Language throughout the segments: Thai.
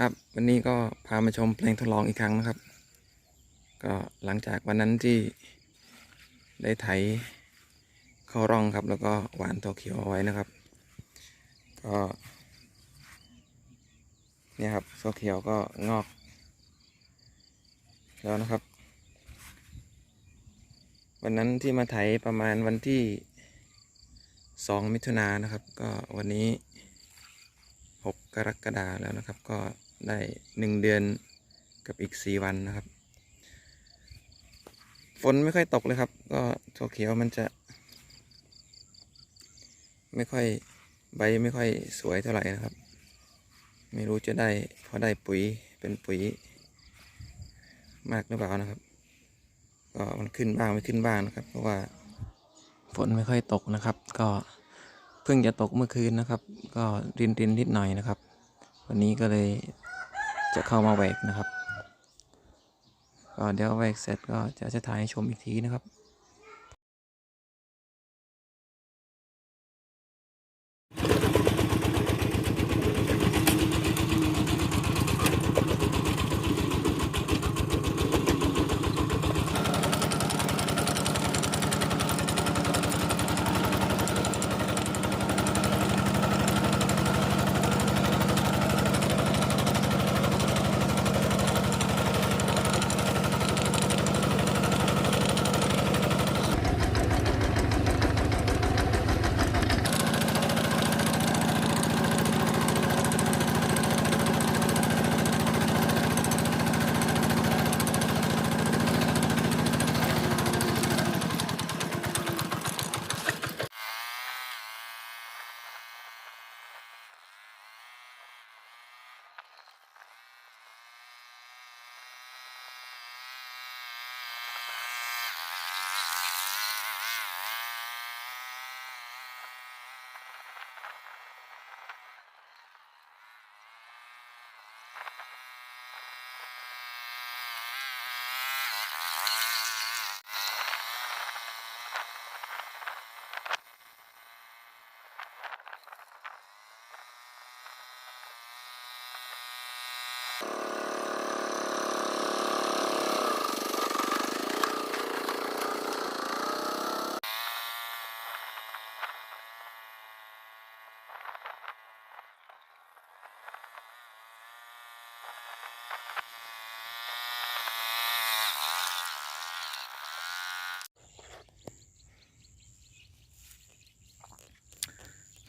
ครับ วันนี้ก็พามาชมเพลงทดลองอีกครั้งนะครับ ก็หลังจากวันนั้นที่ได้ไถเข้าร่องครับ แล้วก็หวานตัวเขียวเอาไว้นะครับ ก็เนี่ยครับตัวเขียวก็งอก แล้วนะครับ วันนั้นที่มาไถประมาณวันที่สองมิถุนายนนะครับ ก็วันนี้ 6 กรกฎาแล้วนะครับก็ ได้1เดือนกับอีก4วันนะครับ ฝนไม่ค่อยตกเลยครับ ก็ถั่วเขียวมันจะ ไม่ค่อยใบไม่ค่อยสวยเท่าไหร่นะครับ ไม่รู้จะได้พอได้ปุ๋ยเป็นปุ๋ย มากหรือเปล่านะครับ ก็มันขึ้นบ้างไม่ขึ้นบ้างนะครับ เพราะว่าฝนไม่ค่อยตกนะครับ ก็เพิ่งจะตกเมื่อคืนนะครับ ก็รินรินนิดหน่อยนะครับ วันนี้ก็เลย จะเข้ามาแหวกนะครับ ก็เดี๋ยวแหวกเสร็จก็จะจะถ่ายให้ชมอีกทีนะครับ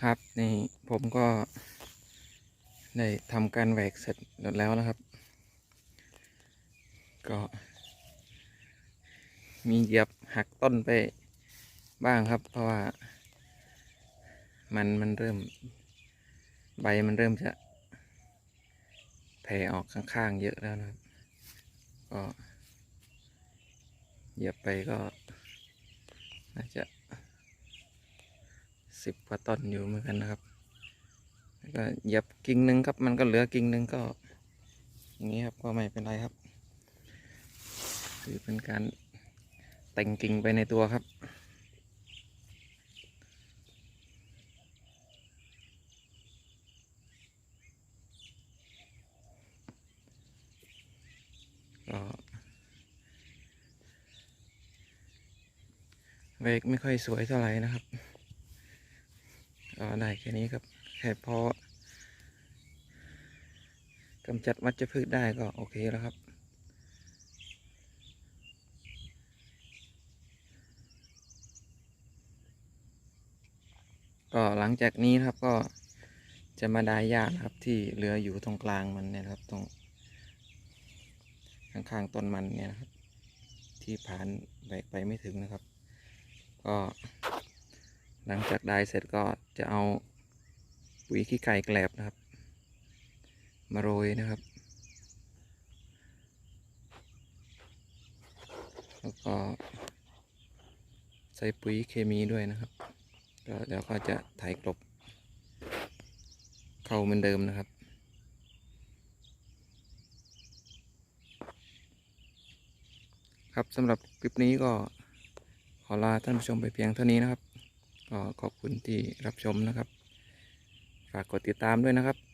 ครับนี่ผมก็ได้ทำการแหวกเสร็จหมดแล้วนะครับ ก็มีเหยียบหักต้นไปบ้างครับ เพราะว่า มันมันเริ่ม ใบมันเริ่มจะแผ่ออกข้างๆเยอะแล้วนะครับ ก็เหยียบไปก็น่าจะ สิบกว่าต้นอยู่เหมือนกันนะครับแล้วก็เหยียบกิ่งหนึ่งครับ มันก็เหลือกิ่งหนึ่งก็ อย่างนี้ครับก็ไม่เป็นไรครับคือเป็นการแต่งกิ่งไปในตัวครับก็เวกไม่ค่อยสวยเท่าไหร่นะครับ ก็ได้แค่นี้ครับ แค่พอกำจัดวัชพืชได้ก็โอเคแล้วครับก็หลังจากนี้ครับก็จะมาดายหญ้านะครับที่เหลืออยู่ตรงกลางมันเนี่ยครับตรงข้างๆต้นมันเนี่ยนะครับ ที่ผ่านแบไปไม่ถึงนะครับ ก็ หลังจากได้เสร็จก็จะเอาปุ๋ยขี้ไก่แกลบนะครับ มาโรยนะครับ แล้วก็ใส่ปุ๋ยเคมีด้วยนะครับก็เดี๋ยวก็จะไถกลบ เข้าเหมือนเดิมนะครับ ครับสำหรับคลิปนี้ก็ขอลาท่านผู้ชมไปเพียงเท่านี้นะครับ ก็ขอบคุณที่รับชมนะครับ ฝากกดติดตามด้วยนะครับ